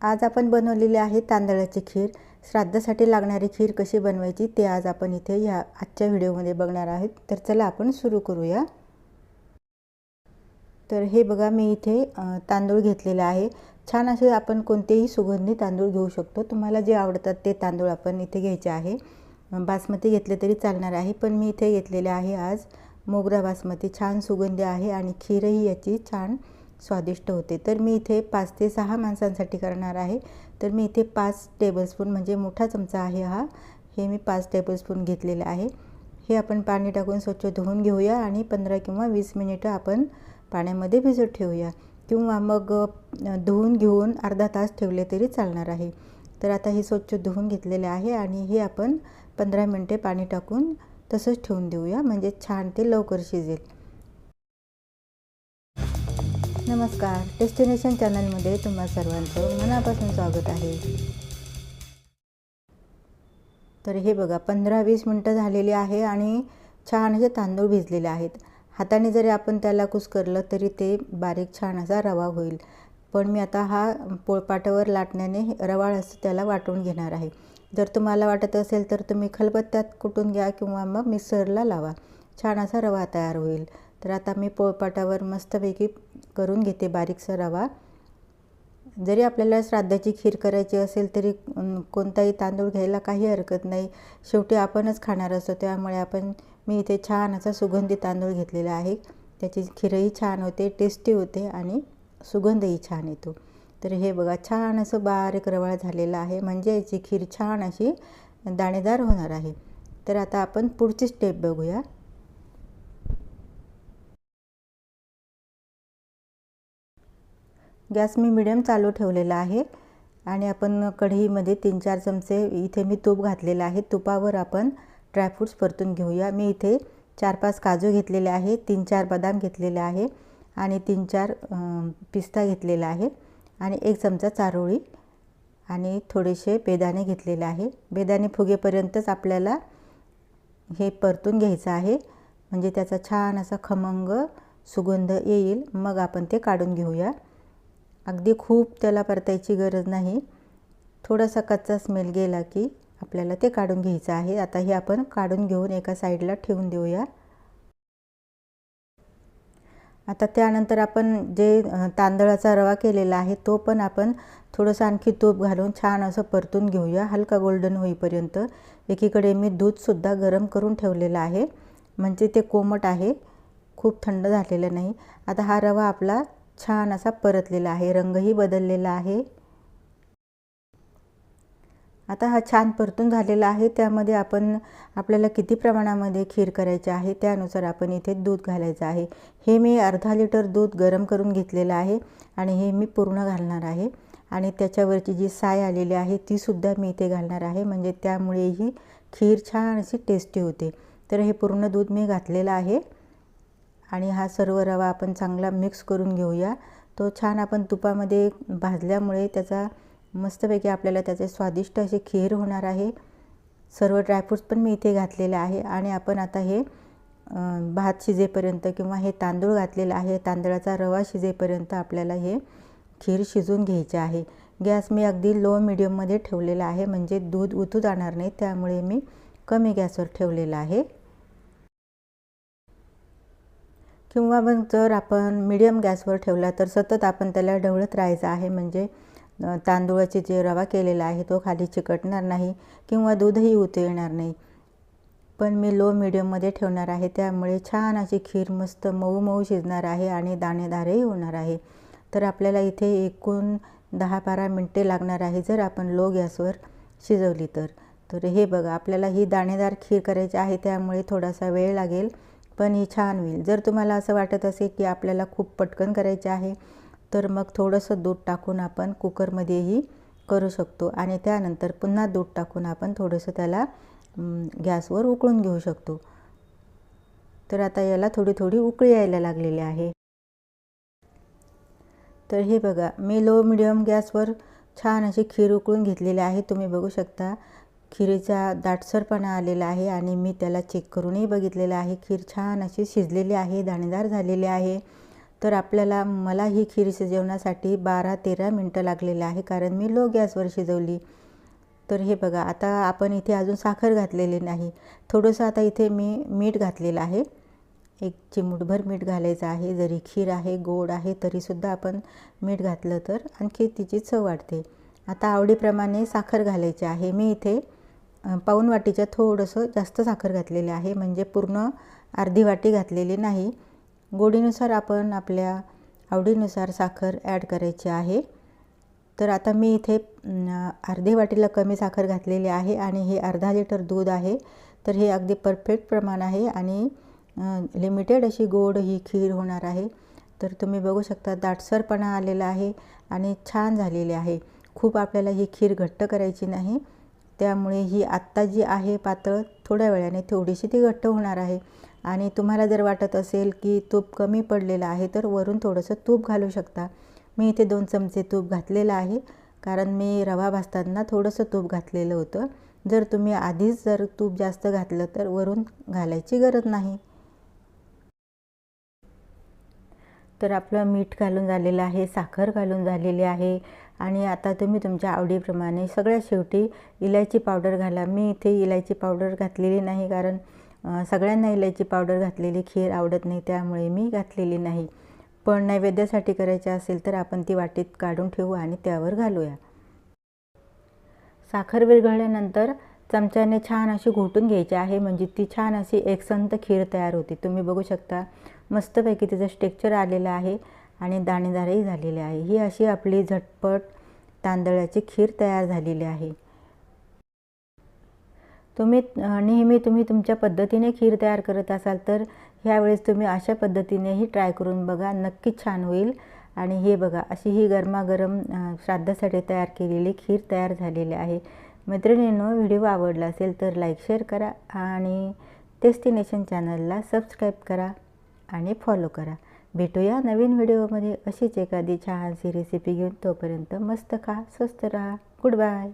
आज आपण बनवलेली आहे तांदळाची खीर. श्राद्धासाठी लागणारी खीर कशी बनवायची ते आज आपण इथे या आजच्या व्हिडिओमध्ये बघणार आहोत. तर चला आपण सुरू करूया. तर हे बघा मी इथे तांदूळ घेतलेले आहे. छान असे आपण कोणतेही सुगंधी तांदूळ घेऊ शकतो. तुम्हाला जे आवडतात ते तांदूळ आपण इथे घ्यायचे आहे. बासमती घेतले तरी चालणार आहे पण मी इथे घेतलेले आहे आज मोगरा बासमती. छान सुगंधी आहे आणि खीरही याची छान स्वादिष्ट होते. तर मी इथे पाच ते सहा माणसांसाठी करणार आहे. तर मी इथे पाच टेबलस्पून म्हणजे मोठा चमचा आहे हा. हे मी पाच टेबलस्पून घेतलेले आहे. हे आपण पाणी टाकून स्वच्छ धुवून घेऊया आणि पंधरा किंवा वीस मिनिटं आपण पाण्यामध्ये भिजत ठेवूया. किंवा मग धुवून घेऊन अर्धा तास ठेवले तरी चालणार आहे. तर आता हे स्वच्छ धुवून घेतलेले आहे आणि हे आपण पंधरा मिनटे पाणी टाकून तसंच ठेवून देऊया. म्हणजे छान ते लवकर शिजेल. नमस्कार. डेस्टिनेशन चॅनलमध्ये तुम्हा सर्वांचं मनापासून स्वागत आहे. तर हे बघा पंधरा वीस मिनटं झालेली आहे आणि छान असे तांदूळ भिजलेले आहेत. हाताने जरी आपण त्याला कुस्करलं तरी ते बारीक छान असा रवा होईल. पण मी आता हा पोळपाटावर लाटण्याने रवाळ असं त्याला वाटून घेणार आहे. जर तुम्हाला वाटत असेल तर तुम्ही खलबत्त्यात कुटून घ्या किंवा मग मिक्सरला लावा. छान असा रवा तयार होईल. तर आता मी पोळपाटावर मस्तपैकी करून घेते बारीकसा रवा. जरी आपल्याला श्राद्धाची खीर करायची असेल तरी कोणताही तांदूळ घ्यायला काही हरकत नाही. शेवटी आपणच खाणार असतो त्यामुळे आपण मी इथे छान असा सुगंधी तांदूळ घेतलेला आहे. त्याची खीरही छान होते टेस्टी होते आणि सुगंधही छान येतो. तर हे बघा छान असं बारीक रवाळ झालेलं आहे. म्हणजे याची खीर छान अशी दाणेदार होणार आहे. तर आता आपण पुढची स्टेप बघूया. गॅस मी मिडियम चालू ठेवलेला आहे आणि आपण कढईमध्ये तीन चार चमचे इथे मी तूप घातलेलं आहे. तुपावर आपण ड्रायफ्रूट्स परतून घेऊया. मी इथे चार पाच काजू घेतलेले आहे तीन चार बदाम घेतलेले आहे आणि तीन चार पिस्ता घेतलेला आहे आणि एक चमचा चारोळी आणि थोडेसे बेदाणे घेतलेले आहे. बेदाणे फुगेपर्यंतच आपल्याला हे परतून घ्यायचं आहे. म्हणजे त्याचा छान असा खमंग सुगंध येईल. मग आपण ते काढून घेऊया. अगदी खूप त्याला परतायची गरज नाही. थोडासा कच्चा स्मेल गेला की आपल्याला ते काढून घ्यायचं आहे. आता हे आपण काढून घेऊन एका साईडला ठेवून देऊया. आता त्यानंतर आपण जे तांदळाचा रवा केलेला आहे तो पण आपण थोडंसं आणखी तूप घालून छान असं परतून घेऊया. हलका गोल्डन होईपर्यंत. एकीकडे मी दूधसुद्धा गरम करून ठेवलेलं आहे. म्हणजे ते कोमट आहे. खूप थंड झालेलं नाही. आता हा रवा आपला छान असा परतलेला आहे रंगही बदललेला आहे. आता हा छान परतून झालेला आहे त्यामध्ये आपण आपल्याला किती प्रमाणामध्ये खीर करायची आहे त्यानुसार आपण इथे दूध घालायचं आहे. हे मी अर्धा लिटर दूध गरम करून घेतलेलं आहे आणि हे मी पूर्ण घालणार आहे. आणि त्याच्यावरची जी साय आलेली आहे तीसुद्धा मी इथे घालणार आहे. म्हणजे त्यामुळे ही खीर छान अशी टेस्टी होते. तर हे पूर्ण दूध मी घातलेलं आहे. आणि हा सर्व रवा आपण चांगला मिक्स करून घेऊया. तो छान आपण तुपामध्ये भाजल्यामुळे त्याचा मस्तपैकी आपल्याला त्याचे स्वादिष्ट असे खीर होणार आहे. सर्व ड्रायफ्रूट्स पण मी इथे घातलेले आहे आणि आपण आता हे भात शिजेपर्यंत किंवा हे तांदूळ घातलेलं आहे. तांदळाचा रवा शिजेपर्यंत आपल्याला हे खीर शिजून घ्यायचे आहे. गॅस मी अगदी लो मिडियममध्ये ठेवलेला आहे. म्हणजे दूध उतू जाणार नाही. त्यामुळे मी कमी गॅसवर ठेवलेलं आहे. किंवा मग जर आपण मिडियम गॅसवर ठेवला तर सतत आपण त्याला ढवळत राहायचं आहे. म्हणजे तांदूळाचे जे रवा केलेला आहे तो खाली चिकटणार नाही किंवा दूधही उतरणार नाही. पण मी लो मिडियममध्ये ठेवणार आहे. त्यामुळे छान अशी खीर मस्त मऊ मऊ शिजणार आहे आणि दाणेदारही होणार आहे. तर आपल्याला इथे एकूण दहा बारा मिनटे लागणार आहे जर आपण लो गॅसवर शिजवली तर. तर हे बघा आपल्याला ही दाणेदार खीर करायची आहे. त्यामुळे थोडासा वेळ लागेल. पण हे छान होईल. जर तुम्हाला असं वाटत असेल की आपल्याला खूप पटकन करायचे आहे तर मग थोडंसं दूध टाकून आपण कुकरमध्येही करू शकतो आणि त्यानंतर पुन्हा दूध टाकून आपण थोडंसं त्याला गॅसवर उकळून घेऊ शकतो. तर आता याला थोडी थोडी उकळी यायला लागलेली आहे. तर हे बघा मी लो मिडियम गॅसवर छान अशी खीर उकळून घेतलेली आहे. तुम्ही बघू शकता खिरीचा दाटसरपणा आलेला आहे आणि मी त्याला चेक करूनही बघितलेलं आहे. खीर छान अशी शिजलेली आहे दाणेदार झालेली आहे. तर आपल्याला मला ही खीर शिजवण्यासाठी बारा तेरा मिनटं लागलेलं आहे कारण मी लो गॅसवर शिजवली. तर हे बघा आता आपण इथे अजून साखर घातलेली नाही. थोडंसं आता इथे मी मीठ घातलेलं आहे. एक चिमूटभर मीठ घालायचं आहे. जरी खीर आहे गोड आहे तरीसुद्धा आपण मीठ घातलं तर आणखी तिची चव वाढते. आता आवडीप्रमाणे साखर घालायची आहे. मी इथे पाऊन वाटीच्या थोडंसं जास्त साखर घातलेले आहे. म्हणजे पूर्ण अर्धी वाटी घातलेली नाही. गोडीनुसार आपण आपल्या आवडीनुसार साखर ॲड करायची आहे. तर आता मी इथे अर्धे वाटीला कमी साखर घातलेली आहे आणि हे अर्धा लिटर दूध आहे. तर हे अगदी परफेक्ट प्रमाण आहे आणि लिमिटेड अशी गोड ही खीर होणार आहे. तर तुम्ही बघू शकता दाटसरपणा आलेला आहे आणि छान झालेली आहे. खूप आपल्याला ही खीर घट्ट करायची नाही. त्यामुळे ही आत्ता जी आहे पातळ थोड्या वेळाने थोडीशी ती घट्ट होणार आहे. आणि तुम्हाला जर वाटत असेल की तूप कमी पडलेलं आहे तर वरून थोडंसं तूप घालू शकता. मी इथे दोन चमचे तूप घातलेलं आहे कारण मी रवा भाजताना थोडंसं तूप घातलेलं होतं. जर तुम्ही आधीच जर तूप जास्त घातलं तर वरून घालायची गरज नाही. तर आपलं मीठ घालून झालेलं आहे साखर घालून झालेली आहे. आणि आता तुम्ही तुमच्या आवडीप्रमाणे सगळ्यात शेवटी इलायची पावडर घाला. मी इथे इलायची पावडर घातलेली नाही कारण सगळ्यांना इलायची पावडर घातलेली खीर आवडत नाही त्यामुळे मी घातलेली नाही. पण नैवेद्यासाठी करायची असेल तर आपण ती वाटीत काढून ठेवू आणि त्यावर घालूया. साखर विरघळल्यानंतर चमच्याने छान अशी घोटून घ्यायची आहे. म्हणजे ती छान अशी एकसंत खीर तयार होते. तुम्ही बघू शकता मस्तपैकी तिचं स्टेक्चर आलेलं आहे आणि दाणेदारही झालेले आहे. ही अशी आपली झटपट तांदळाची खीर तयार झालेली आहे. तुम्ही नेहमी तुम्ही तुमच्या पद्धतीने खीर तयार करत असाल तर ह्यावेळेस तुम्ही अशा पद्धतीनेही ट्राय करून बघा. नक्कीच छान होईल. आणि हे बघा अशी ही गरमागरम श्राद्धासाठी तयार केलेली खीर तयार झालेली आहे. मैत्रिणींनो व्हिडिओ आवडला असेल तर लाईक शेअर करा आणि डेस्टिनेशन चॅनलला सबस्क्राईब करा आणि फॉलो करा. भेटूया नवीन व्हिडिओमध्ये अशीच एखादी छानशी रेसिपी घेऊन तोपर्यंत मस्त खा स्वस्त राहा. Good bye